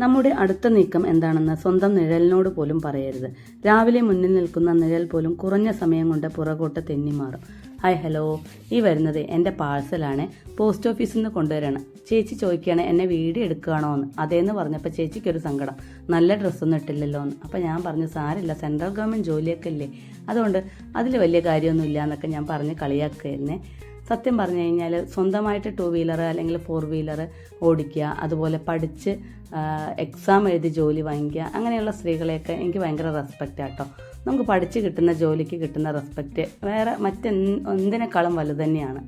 നമ്മുടെ അടുത്ത നീക്കം എന്താണെന്ന് സ്വന്തം നിഴലിനോട് പോലും പറയരുത്. രാവിലെ മുന്നിൽ നിൽക്കുന്ന നിഴൽ പോലും കുറഞ്ഞ സമയം കൊണ്ട് പുറകോട്ട് തെന്നി മാറും ഹായ് ഹലോ. ഈ വരുന്നത് എന്റെ പാഴ്സലാണ്. പോസ്റ്റ് ഓഫീസിൽ നിന്ന് കൊണ്ടുവരണം. ചേച്ചി ചോദിക്കുകയാണ് എന്നെ വീഡിയോ എടുക്കുകയാണോ എന്ന്? അതേന്ന് പറഞ്ഞപ്പോൾ ചേച്ചിക്കൊരു സങ്കടം. നല്ല ഡ്രസ്സൊന്നും ഇട്ടില്ലല്ലോ എന്ന്. അപ്പോൾ ഞാൻ പറഞ്ഞു സാരില്ല സെൻട്രൽ ഗവൺമെന്റ് ജോലിയൊക്കെ ഇല്ലേ? അതുകൊണ്ട് അതിൽ വലിയ കാര്യമൊന്നുമില്ല എന്നൊക്കെ ഞാൻ പറഞ്ഞ് കളിയാക്കുമായിരുന്നേ സത്യം പറഞ്ഞു കഴിഞ്ഞാൽ സ്വന്തമായിട്ട് ടു വീലർ അല്ലെങ്കിൽ ഫോർ വീലർ ഓടിക്കുക അതുപോലെ പഠിച്ച് എക്സാം എഴുതി ജോലി വാങ്ങിക്കുക അങ്ങനെയുള്ള സ്ത്രീകളെയൊക്കെ എനിക്ക് ഭയങ്കര റെസ്പെക്റ്റ് ആട്ടോ നമുക്ക് പഠിച്ച് കിട്ടുന്ന ജോലിക്ക് കിട്ടുന്ന റെസ്പെക്റ്റ് വേറെ മറ്റെന്തിനേക്കാളും വലുത് തന്നെയാണ്.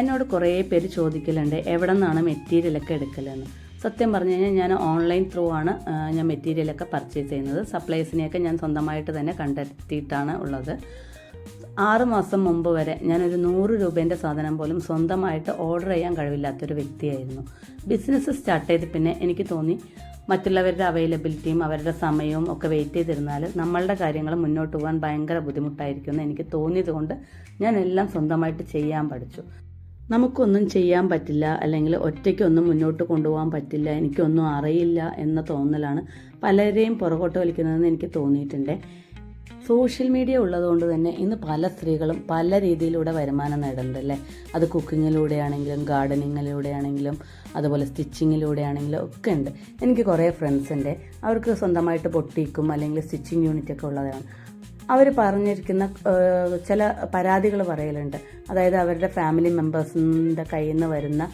എന്നോട് കുറേ പേര് ചോദിക്കലുണ്ട് എവിടെ നിന്നാണ് മെറ്റീരിയലൊക്കെ എടുക്കലെന്ന്? സത്യം പറഞ്ഞു കഴിഞ്ഞാൽ ഞാൻ ഓൺലൈൻ ത്രൂ ആണ് ഞാൻ മെറ്റീരിയലൊക്കെ പർച്ചേസ് ചെയ്യുന്നത്. സപ്ലൈസിനെയൊക്കെ ഞാൻ സ്വന്തമായിട്ട് തന്നെ കണ്ടെത്തിയിട്ടാണ് ഉള്ളത്. ആറ് മാസം മുമ്പ് വരെ ഞാനൊരു നൂറ് രൂപേന്റെ സാധനം പോലും സ്വന്തമായിട്ട് ഓർഡർ ചെയ്യാൻ കഴിവില്ലാത്തൊരു വ്യക്തിയായിരുന്നു. ബിസിനസ് സ്റ്റാർട്ട് ചെയ്ത് പിന്നെ എനിക്ക് തോന്നി മറ്റുള്ളവരുടെ അവൈലബിലിറ്റിയും അവരുടെ സമയവും ഒക്കെ വെയിറ്റ് ചെയ്തിരുന്നാൽ നമ്മളുടെ കാര്യങ്ങൾ മുന്നോട്ട് പോകാൻ ഭയങ്കര ബുദ്ധിമുട്ടായിരിക്കും എന്ന് എനിക്ക് തോന്നിയത് കൊണ്ട് ഞാൻ എല്ലാം സ്വന്തമായിട്ട് ചെയ്യാൻ പഠിച്ചു. നമുക്കൊന്നും ചെയ്യാൻ പറ്റില്ല അല്ലെങ്കിൽ ഒറ്റയ്ക്കൊന്നും മുന്നോട്ട് കൊണ്ടുപോകാൻ പറ്റില്ല എനിക്കൊന്നും അറിയില്ല എന്ന തോന്നലാണ് പലരെയും പുറകോട്ട് വലിക്കുന്നതെന്ന് എനിക്ക് തോന്നിയിട്ടുണ്ട്. സോഷ്യൽ മീഡിയ ഉള്ളതുകൊണ്ട് തന്നെ ഇന്ന് പല സ്ത്രീകളും പല രീതിയിലൂടെ വരുമാനം നേടുന്നുണ്ട് അല്ലേ? അത് കുക്കിങ്ങിലൂടെയാണെങ്കിലും ഗാർഡനിങ്ങിലൂടെയാണെങ്കിലും അതുപോലെ സ്റ്റിച്ചിങ്ങിലൂടെയാണെങ്കിലും ഒക്കെ ഉണ്ട്. എനിക്ക് കുറേ ഫ്രണ്ട്സ് ഉണ്ട്. അവർക്ക് സ്വന്തമായിട്ട് പൊട്ടിക്കും അല്ലെങ്കിൽ സ്റ്റിച്ചിങ് യൂണിറ്റ് ഒക്കെ ഉള്ളതാണ്. അവർ പറഞ്ഞിരിക്കുന്ന ചില പരാതികൾ പറയലുണ്ട്. അതായത് അവരുടെ ഫാമിലി മെമ്പേഴ്സിന്റെ കയ്യിൽ നിന്ന് വരുന്ന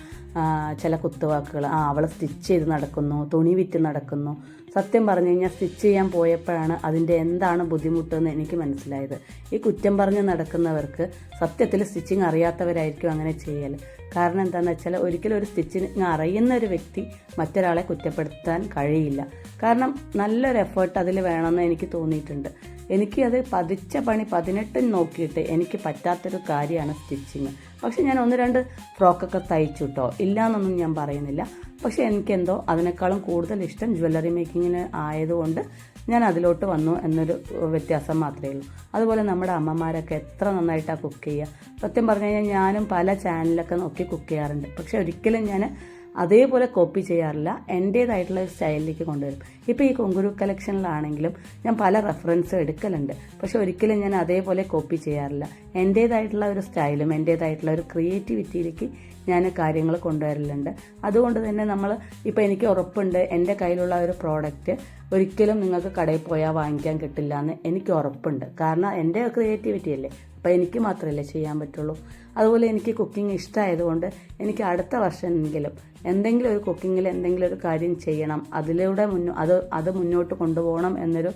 ചില കുത്തുവാക്കുകൾ ആ അവളെ സ്റ്റിച്ച് ചെയ്ത് നടക്കുന്നു തുണി വിറ്റ് നടക്കുന്നു സത്യം പറഞ്ഞു കഴിഞ്ഞാൽ സ്റ്റിച്ച് ചെയ്യാൻ പോയപ്പോഴാണ് അതിന്റെ എന്താണ് ബുദ്ധിമുട്ടെന്ന് എനിക്ക് മനസ്സിലായത്. ഈ കുറ്റം പറഞ്ഞ് നടക്കുന്നവർക്ക് സത്യത്തിൽ സ്റ്റിച്ചിങ് അറിയാത്തവരായിരിക്കും അങ്ങനെ ചെയ്യൽ. കാരണം എന്താണെന്ന് വെച്ചാൽ ഒരിക്കലും ഒരു സ്റ്റിച്ചിങ് അറിയുന്ന ഒരു വ്യക്തി മറ്റൊരാളെ കുറ്റപ്പെടുത്താൻ കഴിയില്ല. കാരണം നല്ലൊരു എഫേർട്ട് അതിൽ വേണമെന്ന് എനിക്ക് തോന്നിയിട്ടുണ്ട്. എനിക്ക് അത് പതിച്ച പണി പതിനെട്ടും നോക്കിയിട്ട് എനിക്ക് പറ്റാത്തൊരു കാര്യമാണ് സ്റ്റിച്ചിങ്. പക്ഷെ ഞാൻ ഒന്ന് രണ്ട് ഫ്രോക്കൊക്കെ തയ്ച്ചു കേട്ടോ ഇല്ല എന്നൊന്നും ഞാൻ പറയുന്നില്ല. പക്ഷെ എനിക്കെന്തോ അതിനേക്കാളും കൂടുതൽ ഇഷ്ടം ജ്വല്ലറി മേക്കിങ്ങിന് ആയതുകൊണ്ട് ഞാൻ അതിലോട്ട് വന്നു എന്നൊരു വ്യത്യാസം മാത്രമേ ഉള്ളൂ. അതുപോലെ നമ്മുടെ അമ്മമാരൊക്കെ എത്ര നന്നായിട്ടാണ് കുക്ക് ചെയ്യുക. സത്യം പറഞ്ഞു കഴിഞ്ഞാൽ ഞാനും പല ചാനലൊക്കെ നോക്കി കുക്ക് ചെയ്യാറുണ്ട്. പക്ഷെ ഒരിക്കലും ഞാൻ അതേപോലെ കോപ്പി ചെയ്യാറില്ല. എന്റേതായിട്ടുള്ള ഒരു സ്റ്റൈലിലേക്ക് കൊണ്ടുവരും. ഇപ്പോൾ ഈ കൊങ്കുരു കളക്ഷനിലാണെങ്കിലും ഞാൻ പല റെഫറൻസും എടുക്കലുണ്ട്. പക്ഷെ ഒരിക്കലും ഞാൻ അതേപോലെ കോപ്പി ചെയ്യാറില്ല. എന്റേതായിട്ടുള്ള ഒരു സ്റ്റൈലും എന്റേതായിട്ടുള്ള ഒരു ക്രിയേറ്റിവിറ്റിയിലേക്ക് ഞാൻ കാര്യങ്ങൾ കൊണ്ടുവരലുണ്ട്. അതുകൊണ്ട് തന്നെ നമ്മൾ ഇപ്പോൾ എനിക്ക് ഉറപ്പുണ്ട് എന്റെ കയ്യിലുള്ള ഒരു പ്രോഡക്റ്റ് ഒരിക്കലും നിങ്ങൾക്ക് കടയിൽ പോയാൽ വാങ്ങിക്കാൻ കിട്ടില്ല എന്ന് എനിക്ക് ഉറപ്പുണ്ട്. കാരണം എന്റെ ക്രിയേറ്റിവിറ്റി അല്ലേ. അപ്പോൾ എനിക്ക് മാത്രമല്ലേ ചെയ്യാൻ പറ്റുള്ളൂ. അതുപോലെ എനിക്ക് കുക്കിംഗ് ഇഷ്ടമായതുകൊണ്ട് എനിക്ക് അടുത്ത വർഷമെങ്കിലും എന്തെങ്കിലും ഒരു കുക്കിങ്ങിൽ എന്തെങ്കിലും ഒരു കാര്യം ചെയ്യണം. അതിലൂടെ മുന്നോ അത് അത് മുന്നോട്ട് കൊണ്ടുപോകണം എന്നൊരു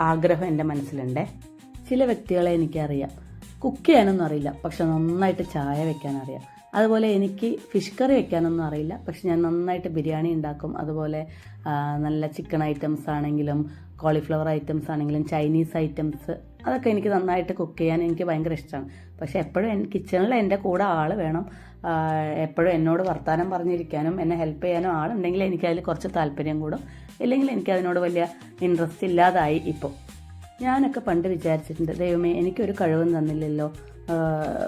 ആഗ്രഹം എന്റെ മനസ്സിലുണ്ട്. ചില വ്യക്തികളെ എനിക്കറിയാം. കുക്ക് ചെയ്യാനൊന്നും അറിയില്ല പക്ഷെ നന്നായിട്ട് ചായ വെക്കാൻ അറിയാം അതുപോലെ എനിക്ക് ഫിഷ് കറി വെക്കാനൊന്നും അറിയില്ല. പക്ഷെ ഞാൻ നന്നായിട്ട് ബിരിയാണി ഉണ്ടാക്കും. അതുപോലെ നല്ല ചിക്കൻ ഐറ്റംസ് ആണെങ്കിലും കോളിഫ്ലവർ ഐറ്റംസ് ആണെങ്കിലും ചൈനീസ് ഐറ്റംസ് അതൊക്കെ എനിക്ക് നന്നായിട്ട് കുക്ക് ചെയ്യാൻ എനിക്ക് ഭയങ്കര ഇഷ്ടമാണ്. പക്ഷെ എപ്പോഴും കിച്ചണിൽ എന്റെ കൂടെ ആൾ വേണം. എപ്പോഴും എന്നോട് വർത്തമാനം പറഞ്ഞിരിക്കാനും എന്നെ ഹെൽപ്പ് ചെയ്യാനും ആളുണ്ടെങ്കിൽ എനിക്ക് അതിൽ കുറച്ച് താല്പര്യം കൂടും. ഇല്ലെങ്കിൽ എനിക്ക് അതിനോട് വലിയ ഇൻട്രസ്റ്റ് ഇല്ലാതായി ഇപ്പോൾ. ഞാനൊക്കെ പണ്ട് വിചാരിച്ചിട്ടുണ്ട് ദൈവമേ എനിക്കൊരു കഴിവും തന്നില്ലല്ലോ.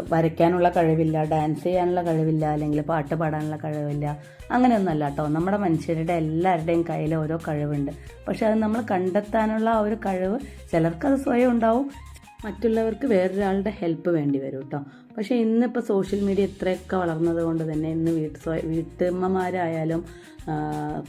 വരയ്ക്കാനുള്ള കഴിവില്ല ഡാൻസ് ചെയ്യാനുള്ള കഴിവില്ല അല്ലെങ്കിൽ പാട്ട് പാടാനുള്ള കഴിവില്ല അങ്ങനെയൊന്നല്ല കേട്ടോ. നമ്മുടെ മനുഷ്യരുടെ എല്ലാവരുടെയും കയ്യിൽ ഓരോ കഴിവുണ്ട്. പക്ഷെ അത് നമ്മൾ കണ്ടെത്താനുള്ള ആ ഒരു കഴിവ് ചിലർക്കത് സ്വയം ഉണ്ടാവും മറ്റുള്ളവർക്ക് വേറൊരാളുടെ ഹെൽപ്പ് വേണ്ടി വരും കേട്ടോ പക്ഷേ ഇന്നിപ്പോൾ സോഷ്യൽ മീഡിയ ഇത്രയൊക്കെ വളർന്നത് കൊണ്ട് തന്നെ ഇന്ന് വീട്ട് വീട്ടമ്മമാരായാലും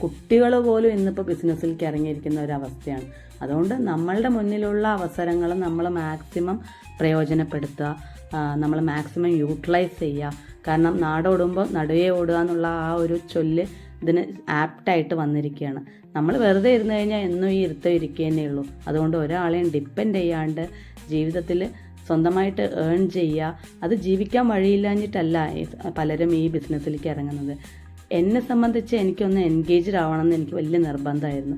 കുട്ടികൾ പോലും ഇന്നിപ്പോൾ ബിസിനസ്സിലേക്ക് ഇറങ്ങിയിരിക്കുന്ന ഒരവസ്ഥയാണ്. അതുകൊണ്ട് നമ്മളുടെ മുന്നിലുള്ള അവസരങ്ങൾ നമ്മൾ മാക്സിമം പ്രയോജനപ്പെടുത്തുക നമ്മൾ മാക്സിമം യൂട്ടിലൈസ് ചെയ്യുക. കാരണം നാടോടുമ്പോൾ നടുവേ ഓടുക എന്നുള്ള ആ ഒരു ചൊല്ല് ഇതിന് ആപ്റ്റായിട്ട് വന്നിരിക്കുകയാണ്. നമ്മൾ വെറുതെ ഇരുന്ന് കഴിഞ്ഞാൽ എന്നും ഈ ഇരുത്തം ഇരിക്കുക ഉള്ളൂ. അതുകൊണ്ട് ഒരാളെയും ഡിപ്പെൻഡ് ചെയ്യാണ്ട് ജീവിതത്തിൽ സ്വന്തമായിട്ട് ഏൺ ചെയ്യുക അത് ജീവിക്കാൻ വഴിയില്ലാഞ്ഞിട്ടല്ല പലരും ഈ ബിസിനസ്സിലേക്ക് ഇറങ്ങുന്നത്. എന്നെ സംബന്ധിച്ച് എനിക്കൊന്ന് എൻഗേജ്ഡ് ആവണം എന്ന് എനിക്ക് വലിയ നിർബന്ധമായിരുന്നു.